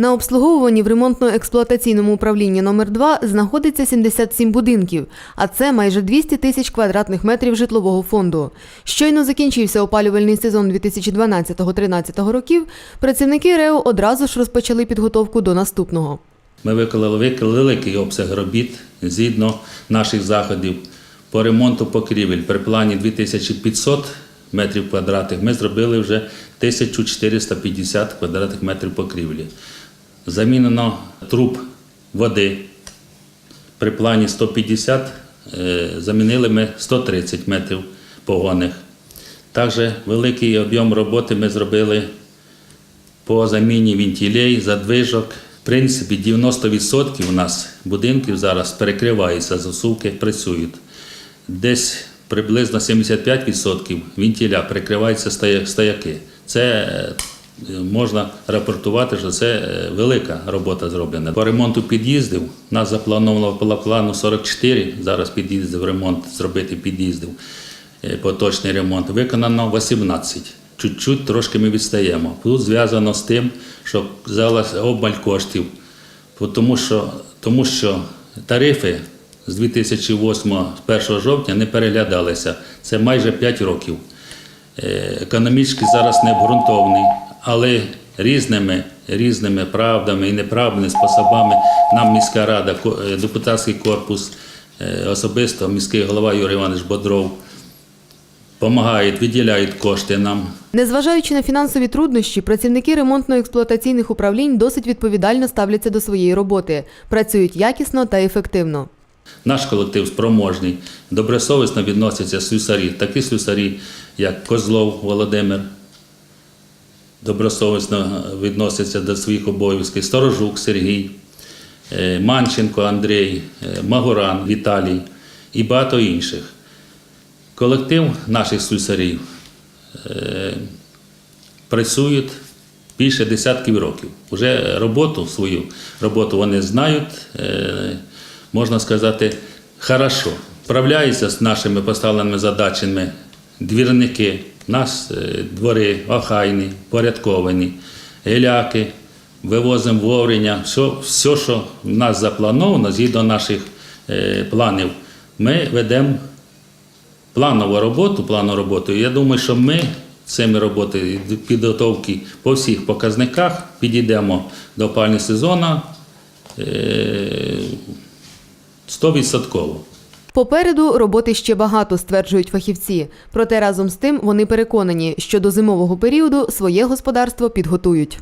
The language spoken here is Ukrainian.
На обслуговуванні в ремонтно-експлуатаційному управлінні номер 2 знаходиться 77 будинків, а це майже 200 тисяч квадратних метрів житлового фонду. Щойно закінчився опалювальний сезон 2012-13 років. Працівники РЕО одразу ж розпочали підготовку до наступного. Ми виконали великий обсяг робіт згідно наших заходів по ремонту покрівель. При плані 2500 метрів квадратних ми зробили вже 1450 квадратних метрів покрівлі. Замінено труб води. При плані 150 е, замінили ми 130 метрів погонних. Також великий об'єм роботи ми зробили по заміні вентилей, задвижок. В принципі, 90% у нас будинків зараз перекриваються, засувки працюють. Десь приблизно 75% вентиля перекриваються стоя- стояки. Це е, можна рапортувати, що це е, велика робота зроблена. По ремонту під'їздів у нас заплановано по плану 44, зараз під'їздів ремонт зробити під'їздів е, поточний ремонт. Виконано 18. Чуть-чуть трошки ми відстаємо. Тут зв'язано з тим, що взялася обмаль коштів, тому що, тому що тарифи з 2008 з 1 жовтня не переглядалися. Це майже 5 років. Е, Економічний зараз не обґрунтований, але різними, різними правдами і неправдами способами нам міська рада, е, депутатський корпус, е, особисто міський голова Юрій Іванович Бодров допомагають, виділяють кошти нам. Незважаючи на фінансові труднощі, працівники ремонтно-експлуатаційних управлінь досить відповідально ставляться до своєї роботи, працюють якісно та ефективно. Наш колектив спроможний, добросовісно відносяться слюсарі, такі слюсарі, як Козлов Володимир, добросовісно відносяться до своїх обов'язків, Сторожук Сергій, е, Манченко Андрій, е, Магуран Віталій і багато інших. Колектив наших слюсарів е, працюють більше десятків років. Уже роботу свою роботу вони знають, можна сказати, хорошо. Справляються з нашими поставленими задачами двірники. У нас е, двори охайні, порядковані, геляки, вивозимо вовремя. Все, все, що в нас заплановано, згідно наших е, планів, ми ведемо планову роботу, планову роботу. Я думаю, що ми цими роботи підготовки по всіх показниках підійдемо до опального сезону е, 100%. Попереду роботи ще багато, стверджують фахівці. Проте разом з тим вони переконані, що до зимового періоду своє господарство підготують.